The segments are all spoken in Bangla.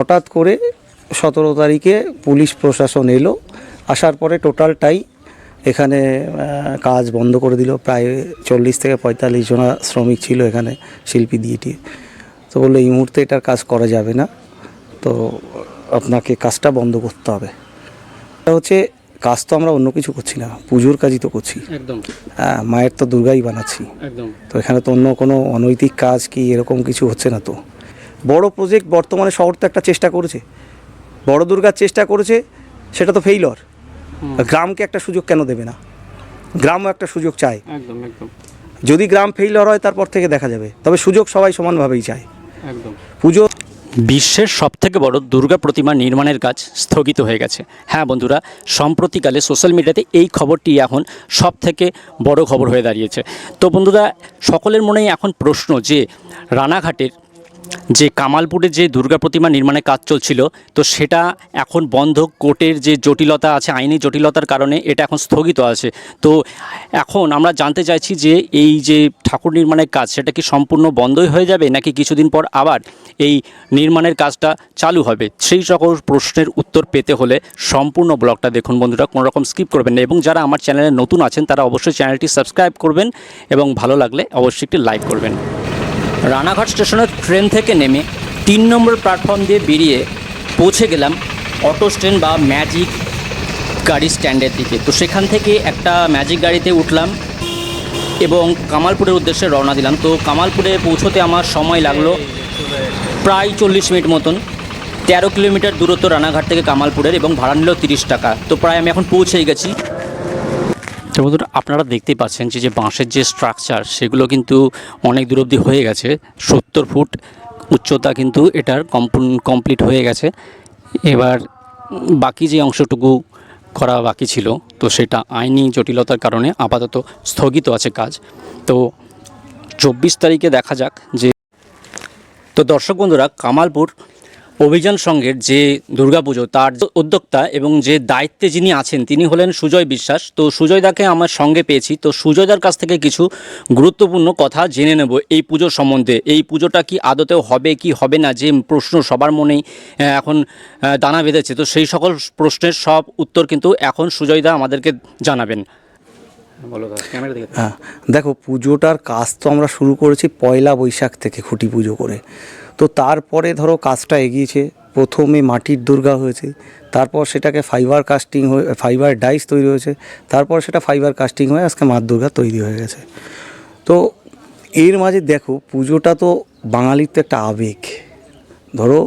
হঠাৎ করে সতেরো তারিখে পুলিশ প্রশাসন এলো আসার পরে টোটালটাই এখানে কাজ বন্ধ করে দিল। প্রায় চল্লিশ থেকে পঁয়তাল্লিশ জনা শ্রমিক ছিল এখানে শিল্পী দিয়েটি তো বলল এই মুহূর্তে এটার কাজ করা যাবে না তো আপনাকে কাজটা বন্ধ করতে হবে। এটা হচ্ছে কাজ তো আমরা অন্য কিছু করছি না পুজোর কাজই তো করছি। একদম। হ্যাঁ মায়ের তো দুর্গাই বানাচ্ছি। একদম। তো এখানে তো অন্য কোনো অনৈতিক কাজ কি এরকম কিছু হচ্ছে না তো? বড় প্রজেক্ট বর্তমানে শহর তো একটা চেষ্টা করেছে। বড় দুর্গার চেষ্টা করেছে সেটা তো ফেইলর গ্রামকে একটা সুযোগ কেন দেবে না? গ্রামও একটা সুযোগ চায়। একদম একদম। যদি গ্রাম ফেইলর হয় তারপর থেকে দেখা যাবে। তবে সুযোগ সবাই সমানভাবেই চায়। একদম। পুজো বিশ্বের সবথেকে বড় দুর্গা প্রতিমা নির্মাণের কাজ স্থগিত হয়ে গেছে। হ্যাঁ বন্ধুরা সম্প্রতিকালে সোশ্যাল মিডিয়াতে এই খবরটি এখন সব থেকে বড় খবর হয়ে দাঁড়িয়েছে। তো বন্ধুরা সকলের মনেই এখন প্রশ্ন যে রানাঘাটের যে কামালপুরে যে দুর্গা প্রতিমা নির্মাণের কাজ চলছিল, তো সেটা এখন বন্ধ। কোর্টের যে জটিলতা আছে, আইনি জটিলতার কারণে এটা এখন স্থগিত আছে। তো এখন আমরা জানতে চাইছি যে এই যে ঠাকুর নির্মাণের কাজ, সেটা কি সম্পূর্ণ বন্ধই হয়ে যাবে, নাকি কিছুদিন পর আবার এই নির্মাণের কাজটা চালু হবে? সেই সকল প্রশ্নের উত্তর পেতে হলে সম্পূর্ণ ব্লগটা দেখুন বন্ধুরা, কোনো রকম স্কিপ করবেন না। এবং যারা আমার চ্যানেলে নতুন আছেন, তারা অবশ্যই চ্যানেলটি সাবস্ক্রাইব করবেন এবং ভালো লাগলে অবশ্যই একটি লাইক করবেন। রানাঘাট স্টেশনের ট্রেন থেকে নেমে তিন নম্বর প্ল্যাটফর্ম দিয়ে বেরিয়ে পৌঁছে গেলাম অটো স্ট্যান্ড বা ম্যাজিক গাড়ি স্ট্যান্ডের দিকে। তো সেখান থেকে একটা ম্যাজিক গাড়িতে উঠলাম এবং কামালপুরের উদ্দেশ্যে রওনা দিলাম। তো কামালপুরে পৌঁছোতে আমার সময় লাগল প্রায় চল্লিশ মিনিট মতন। তেরো কিলোমিটার দূরত্ব রানাঘাট থেকে কামালপুরের এবং ভাড়া নিল তিরিশ টাকা। তো প্রায় আমি এখন পৌঁছেই গেছি। তো বন্ধুরা, আপনারা দেখতেই পাচ্ছেন যে যে বাঁশের যে স্ট্রাকচার সেগুলো কিন্তু অনেক দূর অবধি হয়ে গেছে। সত্তর ফুট উচ্চতা কিন্তু এটার কমপ্লিট হয়ে গেছে। এবার বাকি যে অংশটুকু করা বাকি ছিল, তো সেটা আইনি জটিলতার কারণে আপাতত স্থগিত আছে কাজ। তো চব্বিশ তারিখে দেখা যাক যে, তো দর্শক বন্ধুরা, কামালপুর অভিযান সংঘের যে দুর্গাপুজো তার উদ্যোক্তা এবং যে দায়িত্বে যিনি আছেন তিনি হলেন সুজয় বিশ্বাস। তো সুজয় সুজয়দাকে আমার সঙ্গে পেয়েছি। তো সুজয়দার কাছ থেকে কিছু গুরুত্বপূর্ণ কথা জেনে নেব এই পুজোর সম্বন্ধে। এই পুজোটা কি আদতেও হবে কি হবে না যে প্রশ্ন সবার মনেই এখন দানা বেঁধেছে। তো সেই সকল প্রশ্নের সব উত্তর কিন্তু এখন সুজয়দা আমাদেরকে জানাবেন। দিকে হ্যাঁ দেখো পুজোটার কাজ তো আমরা শুরু করেছি পয়লা বৈশাখ থেকে খুঁটি পুজো করে। তো তারপরে ধরো কাজটা এগিয়েছে, প্রথমে মাটির দুর্গা হয়েছে, তারপর সেটাকে ফাইবার কাস্টিং হয়ে ফাইবার ডাইস তৈরি হয়েছে, তারপর সেটা ফাইবার কাস্টিং হয়ে আজকে মা দুর্গা তৈরি হয়ে গেছে। তো এর মাঝে দেখো পুজোটা তো বাঙালির তো একটা আবেগ। ধরো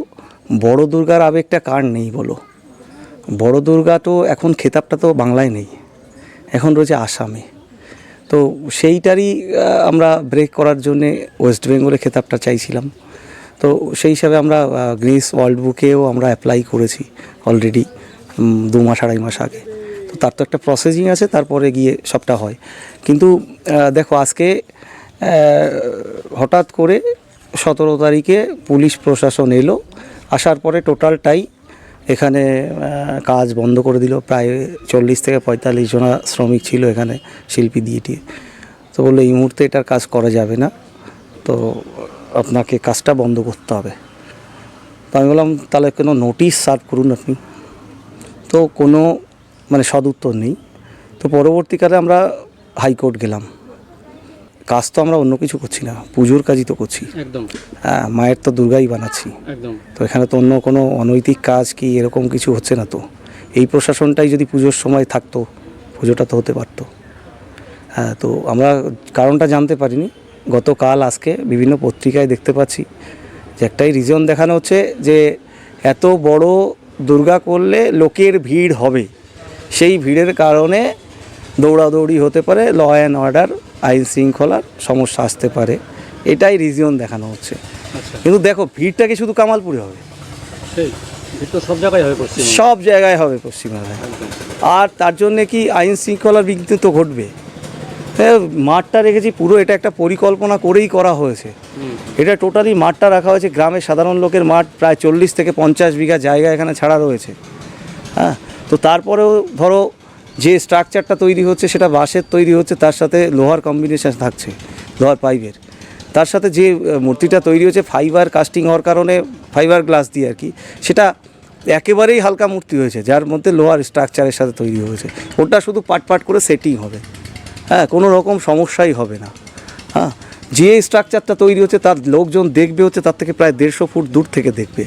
বড় দুর্গার আবেগটা কার নেই বলো? বড় দুর্গা তো এখন খেতাবটা তো বাংলায় নেই, এখন রয়েছে আসামে। তো সেইটারই আমরা ব্রেক করার জন্যে ওয়েস্ট বেঙ্গলে খেতাবটা চাইছিলাম। তো সেই হিসাবে আমরা গ্রিস ওয়ার্ল্ড বুকেও আমরা অ্যাপ্লাই করেছি অলরেডি দু মাস, আড়াই মাস আগে। তো তার তো একটা প্রসেসিং আছে, তারপরে গিয়ে সবটা হয়। কিন্তু দেখো আজকে হঠাৎ করে সতেরো তারিখে পুলিশ প্রশাসন এলো, আসার পরে টোটালটাই এখানে কাজ বন্ধ করে দিল। প্রায় চল্লিশ থেকে পঁয়তাল্লিশ জনা শ্রমিক ছিল এখানে শিল্পী দিয়েটি তো বলল, এই মুহূর্তে এটার কাজ করা যাবে না। তো আপনাকে কাজটা বন্ধ করতে হবে। তো আমি বললাম তাহলে কোনো নোটিশ সার্ভ করুন আপনি। তো কোনো মানে সদুত্তর নেই। তো পরবর্তীকালে আমরা হাইকোর্ট গেলাম। কাজ তো আমরা অন্য কিছু করছি না পুজোর কাজই তো করছি। একদম। হ্যাঁ মায়ের তো দুর্গাই বানাচ্ছি। একদম। তো এখানে তো অন্য কোনো অনৈতিক কাজ কি এরকম কিছু হচ্ছে না তো? এই প্রশাসনটাই যদি পুজোর সময় থাকতো পুজোটা তো হতে পারতো। হ্যাঁ তো আমরা কারণটা জানতে পারিনি। গতকাল আজকে বিভিন্ন পত্রিকায় দেখতে পাচ্ছি যে একটাই রিজন দেখানো হচ্ছে যে এত বড় দুর্গা করলে লোকের ভিড় হবে। সেই ভিড়ের কারণে দৌড়াদৌড়ি হতে পারে ল অ্যান্ড অর্ডার আইন শৃঙ্খলার সমস্যা আসতে পারে। এটাই রিজন দেখানো হচ্ছে। আচ্ছা। কিন্তু দেখো ভিড়টা কি শুধু কামালপুরে হবে? সেই সব জায়গায় পশ্চিম সব জায়গায় হবে পশ্চিমবাংলায় আর তার জন্যে কি আইন শৃঙ্খলার বিঘ্ন তো ঘটবে? মাঠটা রেখেছি পুরো এটা একটা পরিকল্পনা করেই করা হয়েছে। এটা টোটালি মাঠটা রাখা হয়েছে গ্রামের সাধারণ লোকের মাঠ প্রায় চল্লিশ থেকে পঞ্চাশ বিঘা জায়গা এখানে ছাড়া রয়েছে। হ্যাঁ তো তারপরেও ধরো যে স্ট্রাকচারটা তৈরি হচ্ছে সেটা বাঁশের তৈরি হচ্ছে তার সাথে লোহার কম্বিনেশন থাকছে লোহার পাইপের তার সাথে যে মূর্তিটা তৈরি হয়েছে ফাইবার কাস্টিং হওয়ার কারণে ফাইবার গ্লাস দিয়ে আর কি সেটা একেবারেই হালকা মূর্তি হয়েছে যার মধ্যে লোহার স্ট্রাকচারের সাথে তৈরি হয়েছে। ওটা শুধু পাট পাট করে সেটিং হবে। হ্যাঁ কোনো রকম সমস্যাই হবে না। হ্যাঁ যে স্ট্রাকচারটা তৈরি হচ্ছে, তার লোকজন দেখবে হচ্ছে, তার থেকে প্রায় দেড়শো ফুট দূর থেকে দেখবে।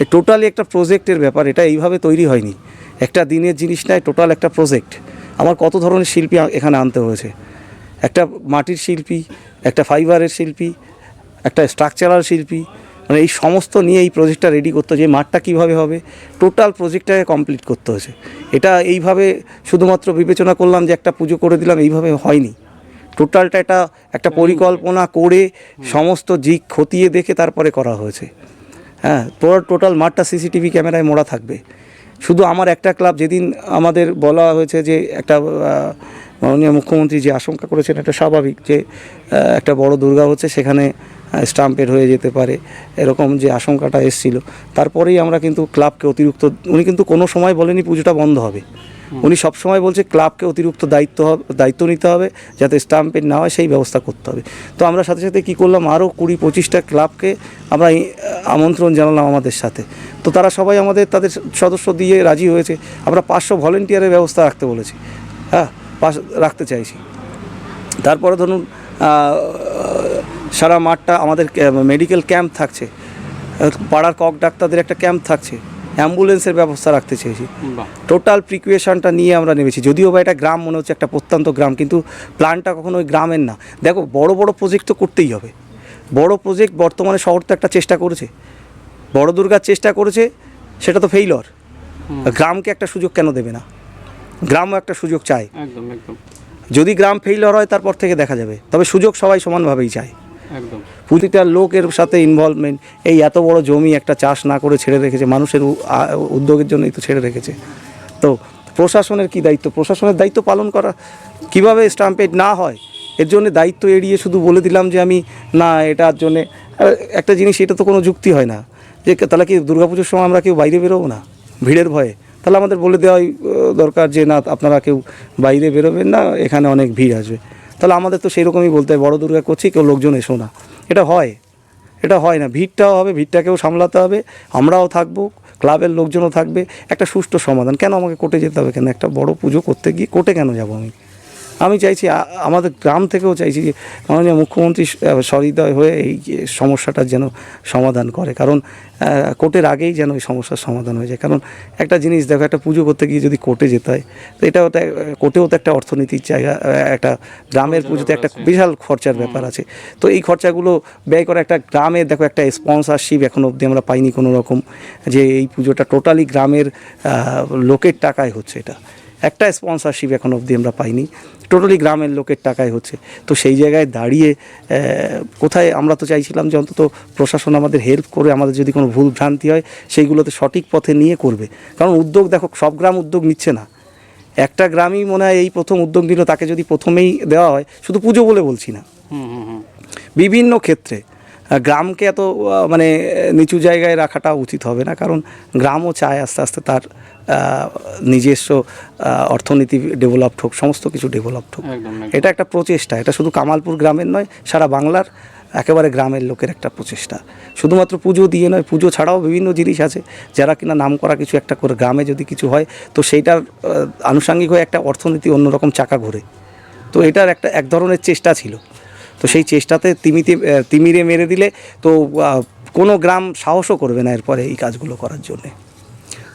এই টোটালি একটা প্রজেক্টের ব্যাপার, এটা এইভাবে তৈরি হয়নি। একটা দিনের জিনিস নয় টোটাল একটা প্রজেক্ট আমার কত ধরনের শিল্পী এখানে আনতে হয়েছে? একটা মাটির শিল্পী, একটা ফাইবারের শিল্পী, একটা স্ট্রাকচারাল শিল্পী মানে এই সমস্ত নিয়ে এই প্রজেক্টটা রেডি করতে হয়েছে মাঠটা কীভাবে হবে টোটাল প্রজেক্টটাকে কমপ্লিট করতে হয়েছে এটা এইভাবে শুধুমাত্র বিবেচনা করলাম যে একটা পুজো করে দিলাম এইভাবে হয়নি। টোটালটা এটা একটা পরিকল্পনা করে সমস্ত দিক খতিয়ে দেখে তারপরে করা হয়েছে। হ্যাঁ টোটাল মাঠটা সিসিটিভি ক্যামেরায় মোড়া থাকবে। শুধু আমার একটা ক্লাব যেদিন আমাদের বলা হয়েছে যে একটা মাননীয় মুখ্যমন্ত্রী যে আশঙ্কা করেছেন এটা স্বাভাবিক যে একটা বড় দুর্গা হচ্ছে সেখানে স্টাম্পের হয়ে যেতে পারে এরকম যে আশঙ্কাটা এসছিল। তারপরেই আমরা কিন্তু ক্লাবকে অতিরিক্ত উনি কিন্তু কোনো সময় বলেনি পুজোটা বন্ধ হবে। উনি সবসময় বলছে ক্লাবকে অতিরিক্ত দায়িত্ব দায়িত্ব নিতে হবে যাতে স্টাম্পের না হয় সেই ব্যবস্থা করতে হবে। তো আমরা সাথে সাথে কী করলাম আরও কুড়ি পঁচিশটা ক্লাবকে আমরা আমন্ত্রণ জানালাম আমাদের সাথে। তো তারা সবাই আমাদের তাদের সদস্য দিয়ে রাজি হয়েছে। আমরা পাঁচশো ভলেন্টিয়ারের ব্যবস্থা রাখতে বলেছি। হ্যাঁ পাশ রাখতে চাইছি। তারপরে ধরুন সারা মাঠটা আমাদের মেডিকেল ক্যাম্প থাকছে। পাড়ার কক ডাক্তারদের একটা ক্যাম্প থাকছে। অ্যাম্বুলেন্সের ব্যবস্থা রাখতে চেয়েছি। টোটাল প্রিকুয়েশনটা নিয়ে আমরা নেমেছি। যদিও বা এটা গ্রাম মনে হচ্ছে একটা প্রত্যন্ত গ্রাম কিন্তু প্ল্যানটা কখনো ওই গ্রামের না। দেখো বড় বড় প্রজেক্ট তো করতেই হবে। বড় প্রজেক্ট বর্তমানে শহর তো একটা চেষ্টা করেছে। বড় দুর্গার চেষ্টা করেছে সেটা তো ফেইলর গ্রামকে একটা সুযোগ কেন দেবে না? গ্রামও একটা সুযোগ চায়। একদম একদম। যদি গ্রাম ফেইলর হয় তারপর থেকে দেখা যাবে। তবে সুযোগ সবাই সমানভাবেই চায়। প্রতিটা লোকের সাথে ইনভলভমেন্ট এই এত বড় জমি একটা চাষ না করে ছেড়ে রেখেছে, মানুষের উদ্যোগের জন্যই তো ছেড়ে রেখেছে। তো প্রশাসনের কি দায়িত্ব? প্রশাসনের দায়িত্ব পালন করা কীভাবে স্টাম্পেড না হয়? এর জন্য দায়িত্ব এড়িয়ে শুধু বলে দিলাম যে আমি, না, এটার জন্যে একটা জিনিস, এটা তো কোনো যুক্তি হয় না। যে তাহলে কি দুর্গাপুজোর সময় আমরা কেউ বাইরে বেরোবো না? ভিড়ের ভয়ে। তাহলে আমাদের বলে দেওয়াই দরকার যে, না, আপনারা কেউ বাইরে বেরোবেন না, এখানে অনেক ভিড় আসবে। তাহলে আমাদের তো সেই রকমই বলতে হয়, বড় দুর্গা করছি কেউ লোকজন এসো না। এটা হয়। এটা হয় না। ভিড়টাও হবে, ভিড়টাকেও সামলাতে হবে। আমরাও থাকব, ক্লাবের লোকজনও থাকবে। একটা সুষ্ঠু সমাধান। কেন আমাকে কোর্টে যেতে হবে কেন? একটা বড় পুজো করতে গিয়ে কোর্টে কেন যাব আমি? আমি চাইছি আমাদের গ্রাম থেকেও চাইছি যে মাননীয় মুখ্যমন্ত্রী সহৃদয় হয়ে এই সমস্যাটার যেন সমাধান করে। কারণ কোর্টের আগেই যেন এই সমস্যার সমাধান হয়ে যায়। কারণ, একটা জিনিস দেখো, একটা পুজো করতে গিয়ে যদি কোর্টে যেতে হয়, তো এটাও তো কোর্টেও তো একটা অর্থনীতির জায়গা একটা গ্রামের পুজোতে একটা বিশাল খরচার ব্যাপার আছে। তো এই খরচাগুলো ব্যয় করা একটা গ্রামে দেখো, একটা স্পন্সরশিপ এখন অবধি আমরা পাইনি কোনো রকম যে এই পুজোটা টোটালি গ্রামের লোকের টাকায় হচ্ছে এটা। একটা স্পন্সরশিপ এখন অবধি আমরা পাইনি। টোটালি গ্রামের লোকের টাকায় হচ্ছে। তো সেই জায়গায় দাঁড়িয়ে কোথায় আমরা তো চাইছিলাম যে অন্তত প্রশাসন আমাদের হেল্প করে আমাদের যদি কোনো ভুল ভ্রান্তি হয় সেইগুলোতে সঠিক পথে নিয়ে করবে। কারণ উদ্যোগ দেখো সব গ্রাম উদ্যোগ নিচ্ছে না। একটা গ্রামই মনে হয় এই প্রথম উদ্যোগ নিল তাকে যদি প্রথমেই দেওয়া হয় শুধু পুজো বলে বলছি না। বিভিন্ন ক্ষেত্রে গ্রামকে এত মানে নিচু জায়গায় রাখাটা উচিত হবে না। কারণ গ্রামও চায় আস্তে আস্তে তার নিজস্ব অর্থনীতি ডেভেলপড হোক সমস্ত কিছু ডেভেলপড হোক। এটা একটা প্রচেষ্টা। এটা শুধু কামালপুর গ্রামের নয় সারা বাংলার একেবারে গ্রামের লোকের একটা প্রচেষ্টা। শুধুমাত্র পুজো দিয়ে নয় পুজো ছাড়াও বিভিন্ন জিনিস আছে যারা কিনা নাম করা কিছু একটা করে গ্রামে যদি কিছু হয় তো সেইটার আনুষঙ্গিক হয়ে একটা অর্থনীতি অন্যরকম চাকা ঘোরে। তো এটার একটা এক ধরনের চেষ্টা ছিল। তো সেই চেষ্টাতে তিমিতে তিমিরে মেরে দিলে তো কোনো গ্রাম সাহসও করবে না এরপরে এই কাজগুলো করার জন্যে।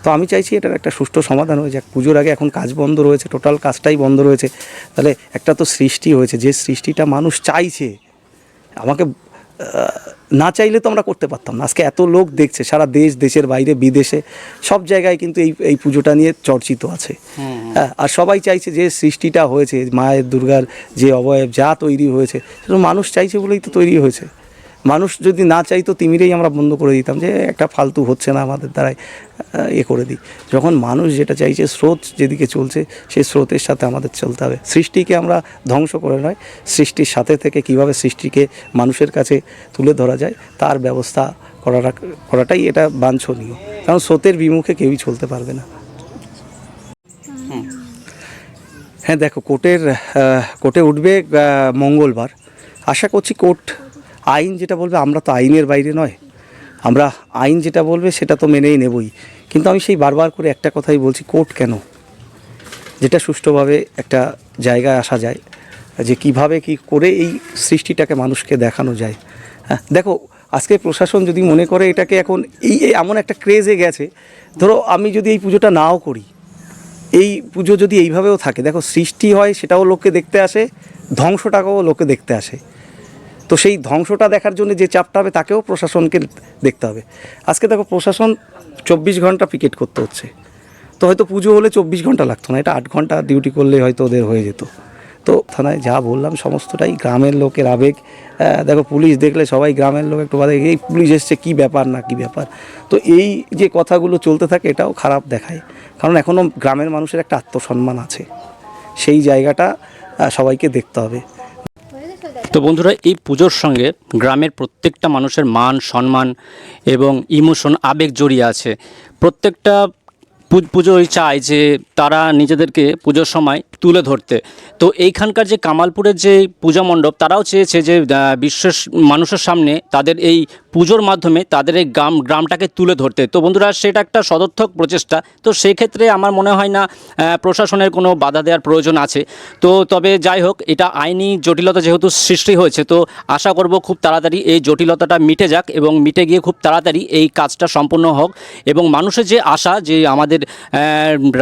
তো আমি চাইছি এটার একটা সুষ্ঠু সমাধান হয়ে যাক। পুজোর আগে এখন কাজ বন্ধ রয়েছে, টোটাল কাজটাই বন্ধ রয়েছে। তাহলে একটা তো সৃষ্টি হয়েছে, যে সৃষ্টিটা মানুষ চাইছে, আমাকে না চাইলে তো আমরা করতে পারতাম না। আজকে এত লোক দেখছে সারা দেশ দেশের বাইরে বিদেশে সব জায়গায় কিন্তু এই এই পুজোটা নিয়ে চর্চিত আছে। হ্যাঁ আর সবাই চাইছে যে সৃষ্টিটা হয়েছে মায়ের দুর্গার যে অবয়ব যা তৈরি হয়েছে সেটা মানুষ চাইছে বলেই তো তৈরি হয়েছে। মানুষ যদি না চাইতো তিমিরেই আমরা বন্ধ করে দিতাম যে একটা ফালতু হচ্ছে না আমাদের দ্বারাই এ করে দিই। যখন মানুষ যেটা চাইছে স্রোত যেদিকে চলছে সেই স্রোতের সাথে আমাদের চলতে হবে। সৃষ্টিকে আমরা ধ্বংস করে নয় সৃষ্টির সাথে থেকে কীভাবে সৃষ্টিকে মানুষের কাছে তুলে ধরা যায় তার ব্যবস্থা করাটা করাটাই এটা বাঞ্ছনীয়। কারণ স্রোতের বিমুখে কেউই চলতে পারবে না। হ্যাঁ দেখো কোর্টের কোর্টে উঠবে মঙ্গলবার। আশা করছি কোর্ট আইন যেটা বলবে, আমরা তো আইনের বাইরে নয়। আমরা আইন যেটা বলবে, সেটা তো মেনেই নেবই। কিন্তু আমি সেই বারবার করে একটা কথাই বলছি, কোর্ট কেন? যেটা সুষ্ঠুভাবে একটা জায়গায় আসা যায়, যে কীভাবে কি করে এই সৃষ্টিটাকে মানুষকে দেখানো যায়। হ্যাঁ দেখো, আজকে প্রশাসন যদি মনে করে এটাকে এখন এই এমন একটা ক্রেজে গেছে, ধরো আমি যদি এই পুজোটা নাও করি, এই পুজো যদি এইভাবেও থাকে, দেখো সৃষ্টি হয় সেটাও লোককে দেখতে আসে, ধ্বংসটাকেও লোকে দেখতে আসে। তো সেই ধ্বংসটা দেখার জন্য যে চাপটা হবে, তাকেও প্রশাসনকে দেখতে হবে। আজকে দেখো প্রশাসন চব্বিশ ঘণ্টা পিকেট করতে হচ্ছে। তো হয়তো পুজো হলে চব্বিশ ঘণ্টা লাগতো না, এটা আট ঘণ্টা ডিউটি করলে হয়তো ওদের হয়ে যেত। তো থানায় যা বললাম সমস্তটাই গ্রামের লোকের আবেগ। দেখো পুলিশ দেখলে সবাই গ্রামের লোক একটু বাদে, এই পুলিশ এসছে, কী ব্যাপার না কী ব্যাপার? তো এই যে কথাগুলো চলতে থাকে, এটাও খারাপ দেখায়। কারণ এখনও গ্রামের মানুষের একটা আত্মসম্মান আছে। সেই জায়গাটা সবাইকে দেখতে হবে। তো বন্ধুরা, এই পুজোর সঙ্গে গ্রামের প্রত্যেকটা মানুষের মান, সম্মান এবং ইমোশন, আবেগ জড়িয়ে আছে। প্রত্যেকটা পুজোই চায় যে তারা নিজেদেরকে পুজোর সময় তুলে ধরতে। তো এইখানকার যে কামালপুরের যে পূজা মণ্ডপ তারাও চেয়েছে যে বিশ্বের মানুষের সামনে তাদের এই পুজোর মাধ্যমে তাদের এই গ্রাম গ্রামটাকে তুলে ধরতে। তো বন্ধুরা সেটা একটা সদর্থক প্রচেষ্টা। তো সেক্ষেত্রে আমার মনে হয় না প্রশাসনের কোনো বাধা দেওয়ার প্রয়োজন আছে। তো তবে যাই হোক এটা আইনি জটিলতা যেহেতু সৃষ্টি হয়েছে তো আশা করব খুব তাড়াতাড়ি এই জটিলতাটা মিটে যাক এবং মিটে গিয়ে খুব তাড়াতাড়ি এই কাজটা সম্পূর্ণ হোক। এবং মানুষের যে আশা যে আমাদের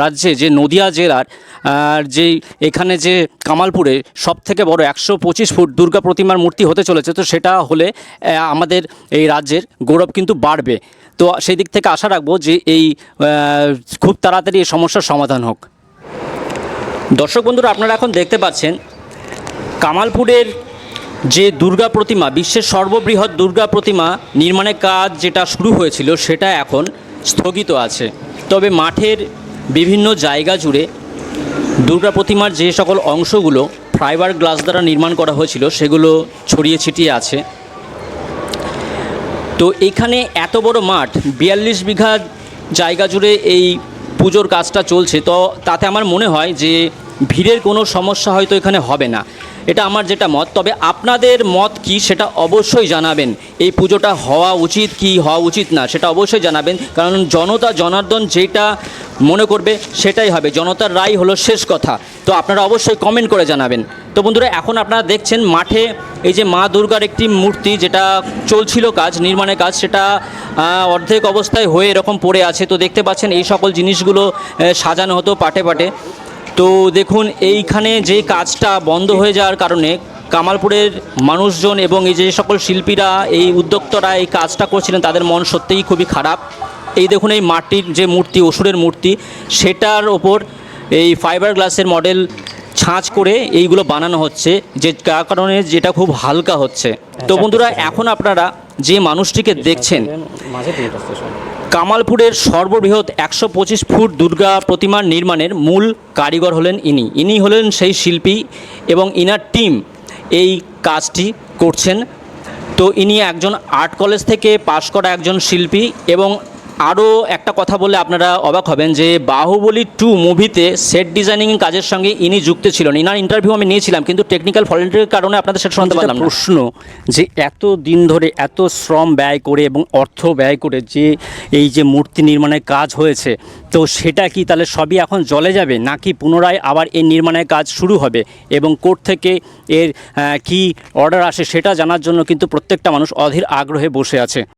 রাজ্যে যে নদিয়া জেলার আহ, যে এখানে যে কামালপুরে সব থেকে বড় একশো পঁচিশ ফুট দুর্গা প্রতিমার মূর্তি হতে চলেছে, তো সেটা হলে আমাদের এই রাজ্যের গৌরব কিন্তু বাড়বে। তো সেই দিক থেকে আশা রাখব যে এই খুব তাড়াতাড়ি এই সমস্যার সমাধান হোক। দর্শক বন্ধুরা, আপনারা এখন দেখতে পাচ্ছেন, কামালপুরের যে দুর্গা প্রতিমা, বিশ্বের সর্ববৃহৎ দুর্গা প্রতিমা নির্মাণের কাজ যেটা শুরু হয়েছিল, সেটা এখন স্থগিত আছে। তবে মাঠের বিভিন্ন জায়গা জুড়ে দুর্গা প্রতিমার যে সকল অংশগুলো ফাইবার গ্লাস দ্বারা নির্মাণ করা হয়েছিল, সেগুলো ছড়িয়ে ছিটিয়ে আছে। তো এখানে এত বড় মাঠ, বিয়াল্লিশ বিঘা জায়গা জুড়ে এই পুজোর কাজটা চলছে। তো তাতে আমার মনে হয় যে ভিড়ের কোনো সমস্যা হয়তো এখানে হবে না। এটা আমার যেটা মত। তবে আপনাদের মত কি সেটা অবশ্যই জানাবেন। এই পুজোটা হওয়া উচিত কি হওয়া উচিত না সেটা অবশ্যই জানাবেন। কারণ জনতা জনার্দন যেটা মনে করবে সেটাই হবে। জনতার রায় হলো শেষ কথা। তো আপনারা অবশ্যই কমেন্ট করে জানাবেন। তো বন্ধুরা, এখন আপনারা দেখছেন মাঠে এই যে মা দুর্গার একটি মূর্তি যেটা চলছিল কাজ, নির্মাণের কাজ, সেটা অর্ধেক অবস্থায় হয়ে এরকম পড়ে আছে। তো দেখতে পাচ্ছেন এই সকল জিনিসগুলো সাজানো হতো পাটে পাটে। তো দেখুন, এইখানে যে কাজটা বন্ধ হয়ে যাওয়ার কারণে কামালপুরের মানুষজন এবং এই যে সকল শিল্পীরা, এই উদ্যোক্তরা এই কাজটা করছিলেন, তাদের মন সত্যিই খুবই খারাপ। এই দেখুন, এই মাটির যে মূর্তি, অসুরের মূর্তি, সেটার ওপর এই ফাইবার গ্লাসের মডেল ছাঁচ করে এইগুলো বানানো হচ্ছে, যে কারণে যেটা খুব হালকা হচ্ছে। তো বন্ধুরা, এখন আপনারা যে মানুষটিকে দেখছেন কামালপুরের সর্ববৃহৎ একশো পঁচিশ ফুট দুর্গা প্রতিমার নির্মাণের মূল কারিগর হলেন ইনি। ইনি হলেন সেই শিল্পী এবং ইনার টিম এই কাজটি করছেন। তো ইনি একজন আর্ট কলেজ থেকে পাশ করা একজন শিল্পী এবং আরও একটা কথা বলে আপনারা অবাক হবেন যে বাহুবলী টু মুভিতে সেট ডিজাইনিং কাজের সঙ্গে ইনি যুক্ত ছিলেন। ইনার ইন্টারভিউ আমি নিয়েছিলাম, কিন্তু টেকনিক্যাল ফলেন্টের কারণে আপনাদের সেটা শুনতে পারলাম। প্রশ্ন যে এত দিন ধরে এত শ্রম ব্যয় করে এবং অর্থ ব্যয় করে যে এই যে মূর্তি নির্মাণের কাজ হয়েছে, তো সেটা কি তাহলে সবই এখন জলে যাবে? নাকি পুনরায় আবার এই নির্মাণের কাজ শুরু হবে? এবং কোর্ট থেকে এর কি অর্ডার আসে সেটা জানার জন্য কিন্তু প্রত্যেকটা মানুষ অধীর আগ্রহে বসে আছে।